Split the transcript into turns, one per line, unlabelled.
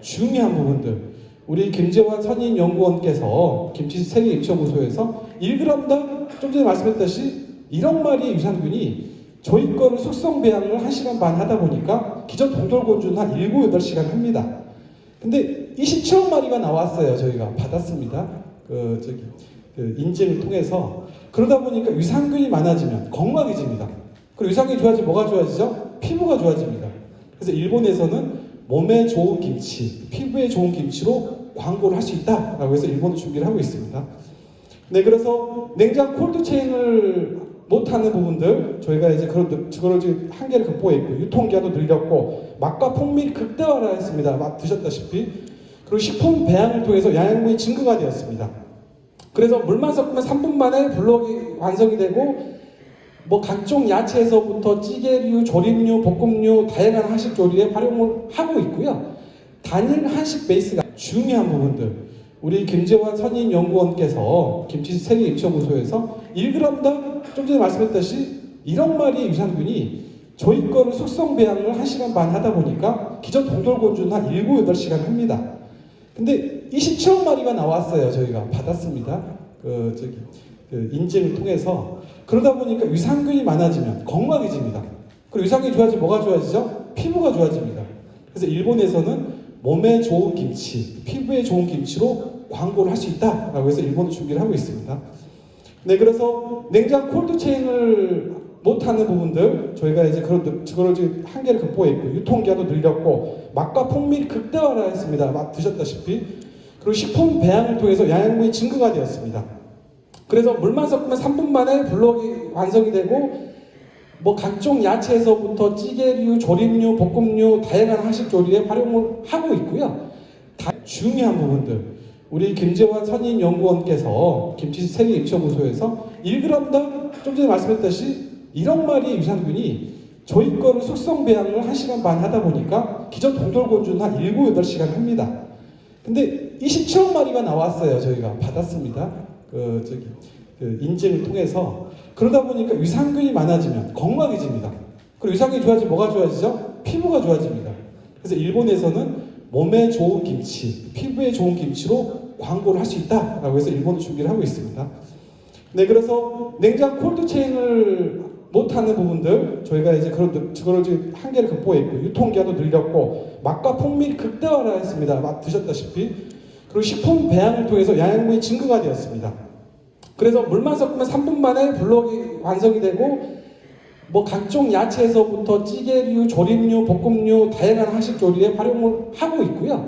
중요한 부분들 우리 김재환 선임 연구원께서 김치 세계 입처무소에서 1g당 좀 전에 말씀했듯이 1억 마리의 유산균이 저희 거를 숙성 배양을 1시간 반 하다 보니까 기존 동돌곤주는 한 7, 8시간 합니다. 근데 27억 마리가 나왔어요. 저희가 받았습니다. 그 저기 그 인증을 통해서 그러다 보니까 유산균이 많아지면 건강해집니다. 그리고 유산균이 좋아지면 뭐가 좋아지죠? 피부가 좋아집니다. 그래서 일본에서는 몸에 좋은 김치, 피부에 좋은 김치로 광고를 할 수 있다라고 해서 일본도 준비를 하고 있습니다. 네, 그래서 냉장 콜드 체인을 못하는 부분들 저희가 이제 그런 그걸 지금 한계를 극복했고 유통기한도 늘렸고 맛과 풍미를 극대화를 했습니다. 맛 드셨다시피 그리고 식품 배양을 통해서 영양분이 증거가 되었습니다. 그래서 물만 섞으면 3분 만에 블록이 완성이 되고 뭐 각종 야채에서부터 찌개류, 조림류, 볶음류, 다양한 한식 조리에 활용을 하고 있고요. 단일 한식 베이스가 중요한 부분들 우리 김재환 선임 연구원께서 김치 세계 입처무소에서 1g당 좀 전에 말씀했듯이 1억 마리의 유산균이 저희 거를 숙성 배양을 1시간 반 하다 보니까 기존 동돌곤주는 한 7, 8시간 합니다. 근데 27억 마리가 나왔어요. 저희가 받았습니다. 그 저기 그 인증을 통해서 그러다 보니까 유산균이 많아지면 건강해집니다. 그리고 유산균이 좋아지면 뭐가 좋아지죠? 피부가 좋아집니다. 그래서 일본에서는 몸에 좋은 김치, 피부에 좋은 김치로 광고를 할 수 있다라고 해서 일본도 준비를 하고 있습니다. 네, 그래서 냉장 콜드 체인을 못하는 부분들 저희가 이제 그런 그걸 지금 한계를 극복했고 유통기한도 늘렸고 맛과 풍미를 극대화를 했습니다. 맛 드셨다시피 그리고 식품 배양을 통해서 영양분이 증거가 되었습니다. 그래서 물만 섞으면 3분 만에 블록이 완성이 되고 뭐 각종 야채에서부터 찌개류, 조림류, 볶음류, 다양한 한식 조리에 활용을 하고 있고요. 다 중요한 부분들 우리 김재환 선임 연구원께서 김치 세계 입처무소에서 1g당 좀 전에 말씀했듯이 1억 마리의 유산균이 저희 거를 숙성 배양을 1시간 반 하다 보니까 기존 동돌곤주는 한 7, 8시간 합니다. 근데 27억 마리가 나왔어요. 저희가 받았습니다. 그 저기 그 인증을 통해서 그러다 보니까 유산균이 많아지면 건강해집니다. 그리고 유산균이 좋아지면 뭐가 좋아지죠? 피부가 좋아집니다. 그래서 일본에서는 몸에 좋은 김치, 피부에 좋은 김치로 광고를 할 수 있다라고 해서 일본도 준비를 하고 있습니다. 네, 그래서 냉장 콜드 체인을 못하는 부분들 저희가 이제 그런 그걸 지금 한계를 극복했고 유통기한도 늘렸고 맛과 풍미를 극대화를 했습니다. 맛 드셨다시피 그리고 식품 배양을 통해서 영양분이 증거가 되었습니다. 그래서 물만 섞으면 3분 만에 블록이 완성이 되고 뭐 각종 야채에서부터 찌개류, 조림류, 볶음류, 다양한 한식 조리에 활용을 하고 있고요.